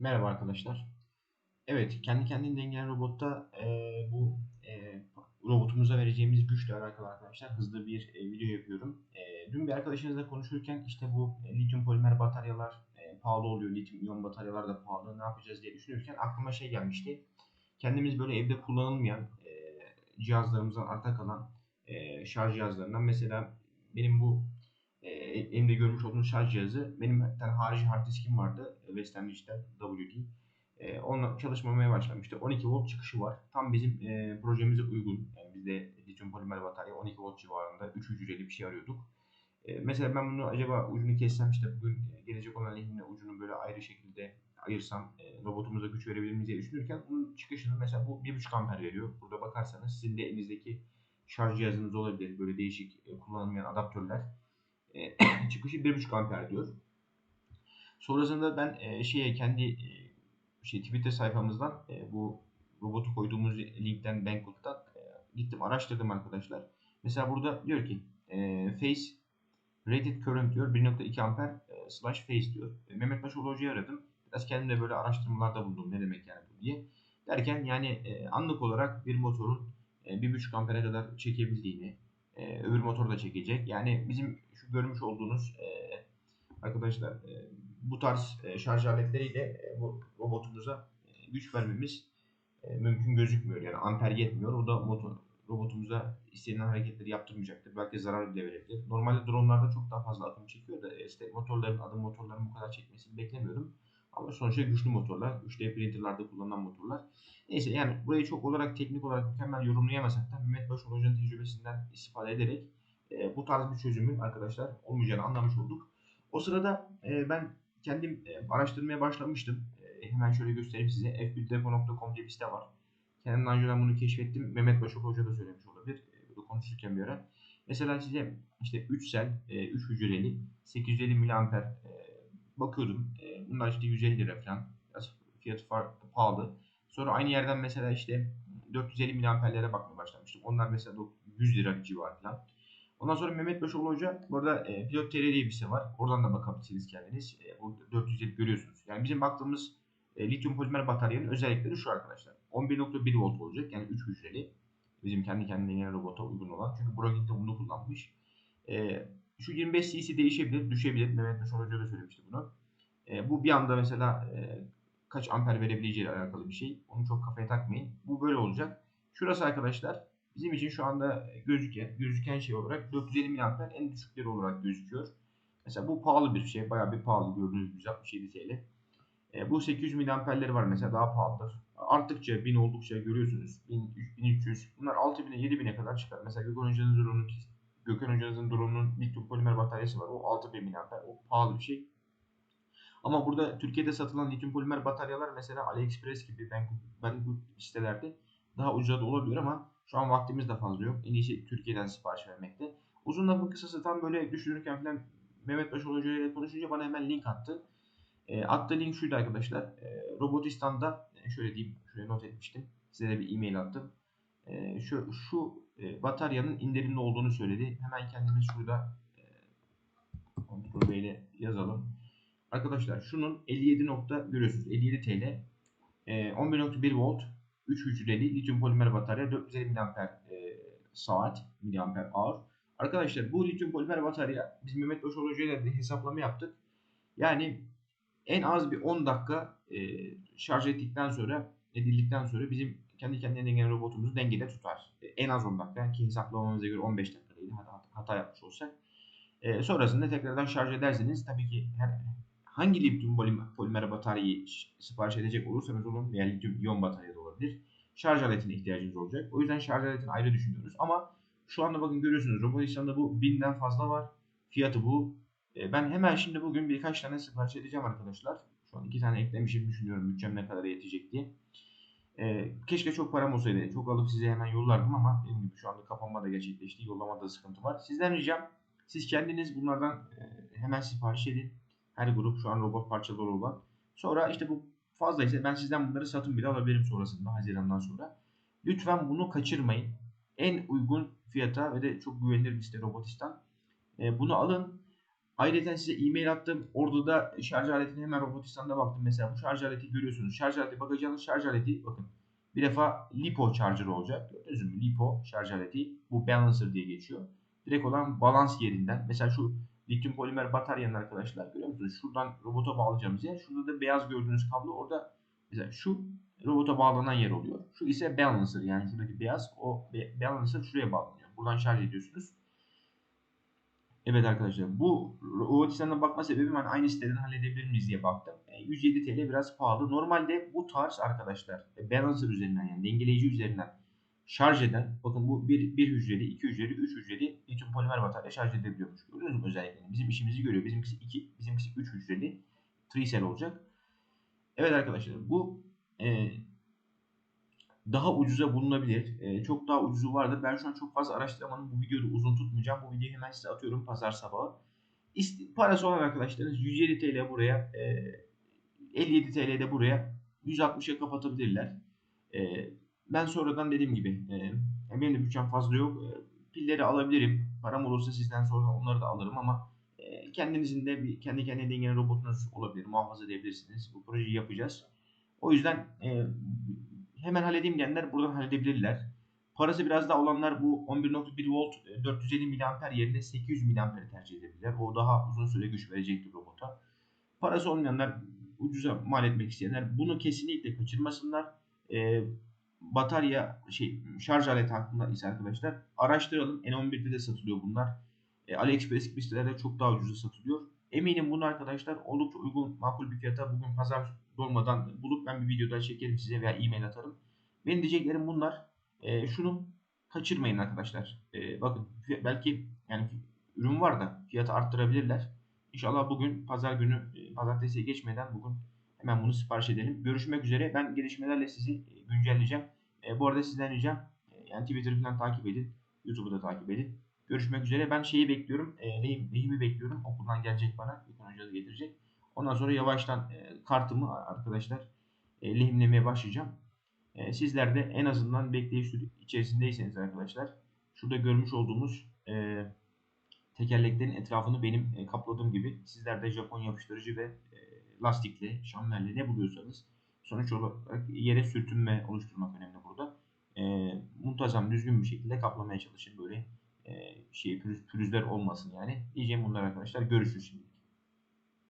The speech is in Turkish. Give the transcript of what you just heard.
Merhaba arkadaşlar. Evet, kendi kendini dengeleyen robotta e, bu e, robotumuza vereceğimiz güçle alakalı arkadaşlar hızlı bir e, video yapıyorum. E, dün bir arkadaşınızla konuşurken işte bu e, lityum polimer bataryalar e, pahalı oluyor, lityum iyon bataryalar da pahalı, ne yapacağız diye düşünürken aklıma şey gelmişti. Kendimiz böyle evde kullanılmayan e, cihazlarımızdan arta kalan e, şarj cihazlarından mesela benim bu e, elimde görmüş olduğunuz şarj cihazı benim bir harici hard diskim vardı. Western Digital WD. E, onunla çalışmamaya başlamıştı. 12 volt çıkışı var. Tam bizim e, projemize uygun. Yani biz de lityum polimer batarya 12 volt civarında 3 hücreli bir şey arıyorduk. E, mesela ben bunu acaba ucunu kessem işte bugün e, gelecek olan lehimle ucunu böyle ayrı şekilde ayırsam e, robotumuza güç verebilir miyiz diye düşünürken bunun çıkışını mesela bu 1.5 amper veriyor. Burada bakarsanız sizin de elinizdeki şarj cihazınız olabilir. Böyle değişik e, kullanılmayan adaptörler. E, çıkışı 1.5 amper diyor. Sonrasında ben e, şeye kendi e, şey Twitter sayfamızdan e, bu robotu koyduğumuz linkten Bankbook'tan e, gittim araştırdım arkadaşlar. Mesela burada diyor ki e, Face Rated Current diyor 1.2 amper e, slash Face diyor. E, Mehmet Başoğlu Hoca'yı aradım. Biraz kendim de böyle araştırmalarda bulundum ne demek yani bu diye. Derken yani e, anlık olarak bir motorun e, 1.5 ampere kadar çekebildiğini, e, öbür motor da çekecek. Yani bizim şu görmüş olduğunuz e, arkadaşlar e, bu tarz e, şarj aletleriyle e, bu robotumuza e, güç vermemiz e, mümkün gözükmüyor. Yani amper yetmiyor. O da motor robotumuza istenilen hareketleri yaptırmayacaktır. Belki zarar bile verebilir. Normalde dronlarda çok daha fazla akım çekiyor da işte motorların adım motorların bu kadar çekmesini beklemiyordum. Ama sonuçta güçlü motorlar, güçlü printerlarda kullanılan motorlar. Neyse yani burayı çok olarak teknik olarak mükemmel yorumlayamasak da Mehmet Başol Hoca'nın tecrübesinden istifade ederek e, bu tarz bir çözümün arkadaşlar olmayacağını anlamış olduk. O sırada e, ben kendim e, araştırmaya başlamıştım. E, hemen şöyle göstereyim size. f1depo.com diye bir site var. Kendimden önceden bunu keşfettim. Mehmet Başok Hoca da söylemiş olabilir. E, konuşurken bir ara. Mesela size işte 3 sel, e, 3 hücreli, 850 miliamper e, bakıyordum. E, bunlar işte 150 lira falan. Biraz fiyatı farklı, pahalı. Sonra aynı yerden mesela işte 450 miliamperlere bakmaya başlamıştım. Onlar mesela 100 lira civarı falan. Ondan sonra Mehmet Başoğlu Hoca burada e, Pilot TR diye bir şey var. Oradan da bakabilirsiniz kendiniz. E, burada 450 görüyorsunuz. Yani bizim baktığımız e, lityum polimer bataryanın özellikleri şu arkadaşlar. 11.1 volt olacak. Yani 3 hücreli. Bizim kendi kendine robota uygun olan. Çünkü Brogin de bunu kullanmış. E, şu 25 cc değişebilir, düşebilir. Mehmet Başoğlu Hoca da söylemişti bunu. E, bu bir anda mesela e, kaç amper verebileceği ile alakalı bir şey. Onu çok kafaya takmayın. Bu böyle olacak. Şurası arkadaşlar bizim için şu anda gözüken, gözüken şey olarak 450 mAh en düşükleri olarak gözüküyor. Mesela bu pahalı bir şey. Bayağı bir pahalı gördüğünüz 167 TL. E, bu 800 mAh'leri var mesela daha pahalıdır. Arttıkça 1000 oldukça görüyorsunuz. 1000, 1300. Bunlar 6000'e 7000'e kadar çıkar. Mesela Gökhan Hoca'nın drone'un Gökhan Hoca'nın drone'un lityum polimer bataryası var. O 6000 mAh. O pahalı bir şey. Ama burada Türkiye'de satılan lityum polimer bataryalar mesela AliExpress gibi ben ben bu sitelerde daha ucuza da olabiliyor ama şu an vaktimiz de fazla yok. En iyisi Türkiye'den sipariş vermekte. Uzun lafın kısası tam böyle düşünürken falan Mehmet Başol Hoca ile konuşunca bana hemen link attı. E, attığı link şuydu arkadaşlar. E, Robotistan'da e, şöyle diyeyim, şöyle not etmiştim. Size de bir e-mail attım. E, şu şu e, bataryanın indirimli olduğunu söyledi. Hemen kendimiz şurada e, kontrol ile yazalım. Arkadaşlar şunun 57 nokta görüyorsunuz 57 TL. E, 11.1 volt 3 hücreli lityum polimer batarya 450 mAh e, saat miliamper ağır. Arkadaşlar bu lityum polimer batarya biz Mehmet Başoğlu Hoca'yla bir hesaplama yaptık. Yani en az bir 10 dakika e, şarj ettikten sonra edildikten sonra bizim kendi kendine dengelen robotumuzu dengede tutar. E, en az 10 dakika ki hesaplamamıza göre 15 dakikaydı hata, hata yapmış olsak. E, sonrasında tekrardan şarj ederseniz tabii ki her, hangi lityum polimer bataryayı sipariş edecek olursanız olun veya lityum iyon batarya da olabilir. Şarj aletine ihtiyacınız olacak. O yüzden şarj aletini ayrı düşünüyoruz. Ama şu anda bakın görüyorsunuz Robotistan'da bu binden fazla var. Fiyatı bu. E, ben hemen şimdi bugün birkaç tane sipariş edeceğim arkadaşlar. Şu an iki tane eklemişim düşünüyorum bütçem ne kadar yetecek diye. E, keşke çok param olsaydı. Çok alıp size hemen yollardım ama benim gibi şu anda kapanma da gerçekleşti. Yollamada sıkıntı var. Sizden ricam siz kendiniz bunlardan e, hemen sipariş edin. Her grup şu an robot parçaları olan. Sonra işte bu fazlaysa ben sizden bunları satın bile alabilirim sonrasında Haziran'dan sonra. Lütfen bunu kaçırmayın. En uygun fiyata ve de çok güvenilir bir site Robotistan. E, bunu alın. Ayrıca size e-mail attım. Orada da şarj aletine hemen Robotistan'da baktım. Mesela bu şarj aleti görüyorsunuz. Şarj aleti bakacağınız şarj aleti bakın. Bir defa LiPo charger olacak. Gördünüz mü? LiPo şarj aleti. Bu balancer diye geçiyor. Direkt olan balans yerinden. Mesela şu lityum polimer bataryanın arkadaşlar görüyor musunuz? Şuradan robota bağlayacağımız yer. Şurada da beyaz gördüğünüz kablo orada mesela şu robota bağlanan yer oluyor. Şu ise balancer yani şuradaki beyaz o balancer şuraya bağlanıyor. Buradan şarj ediyorsunuz. Evet arkadaşlar bu robotistan'a bakma sebebim hani aynı siteden halledebilir miyiz diye baktım. 107 TL biraz pahalı. Normalde bu tarz arkadaşlar e, balancer üzerinden yani dengeleyici üzerinden şarj eden bakın bu bir, bir hücreli, iki hücreli, üç hücreli lityum polimer batarya şarj edebiliyormuş. Görüyorsunuz mu özelliklerini? Bizim işimizi görüyor. Bizimkisi 2, bizimkisi 3 hücreli. 3 cell olacak. Evet arkadaşlar bu e, daha ucuza bulunabilir. E, çok daha ucuzu vardır. Ben şu an çok fazla araştırmanın bu videoda uzun tutmayacağım. Bu videoyu hemen size atıyorum pazar sabahı. İst parası olan arkadaşlarınız 107 TL buraya, e, 57 TL de buraya 160'a kapatabilirler. E, ben sonradan dediğim gibi e, benim de bütçem fazla yok. E, pilleri alabilirim. Param olursa sizden sonra onları da alırım ama e, kendinizin de bir kendi kendine dengeli robotunuz olabilir. Muhafaza edebilirsiniz. Bu projeyi yapacağız. O yüzden e, hemen halledeyim diyenler buradan halledebilirler. Parası biraz daha olanlar bu 11.1 volt 450 mAh yerine 800 mAh tercih edebilirler. O daha uzun süre güç verecektir robota. Parası olmayanlar ucuza mal etmek isteyenler bunu kesinlikle kaçırmasınlar. Ee, batarya şey şarj aleti hakkında ise arkadaşlar araştıralım. N11'de de satılıyor bunlar. E, AliExpress gibi sitelerde çok daha ucuza satılıyor. Eminim bunu arkadaşlar oldukça uygun makul bir fiyata bugün pazar dolmadan bulup ben bir videoda çekerim size veya e-mail atarım. Benim diyeceklerim bunlar. E, şunu kaçırmayın arkadaşlar. E, bakın belki yani ürün var da fiyatı arttırabilirler. İnşallah bugün pazar günü e, pazartesiye geçmeden bugün hemen bunu sipariş edelim. Görüşmek üzere. Ben gelişmelerle sizi e, güncelleyeceğim. E, bu arada sizden ricam e, yani Twitter'ı falan takip edin. YouTube'u da takip edin. Görüşmek üzere. Ben şeyi bekliyorum. E, lehim, lehimi bekliyorum. Okuldan gelecek bana. Gökhan Hoca getirecek. Ondan sonra yavaştan e, kartımı arkadaşlar e, lehimlemeye başlayacağım. E, sizler de en azından bekleyiş içerisindeyseniz arkadaşlar şurada görmüş olduğumuz e, tekerleklerin etrafını benim kapladığım gibi sizler de Japon yapıştırıcı ve e, lastikli, şammerli ne buluyorsanız sonuç olarak yere sürtünme oluşturmak önemli burada. E, muntazam düzgün bir şekilde kaplamaya çalışın böyle e, şey pürüz, pürüzler olmasın yani. Diyeceğim bunlar arkadaşlar. Görüşürüz şimdi.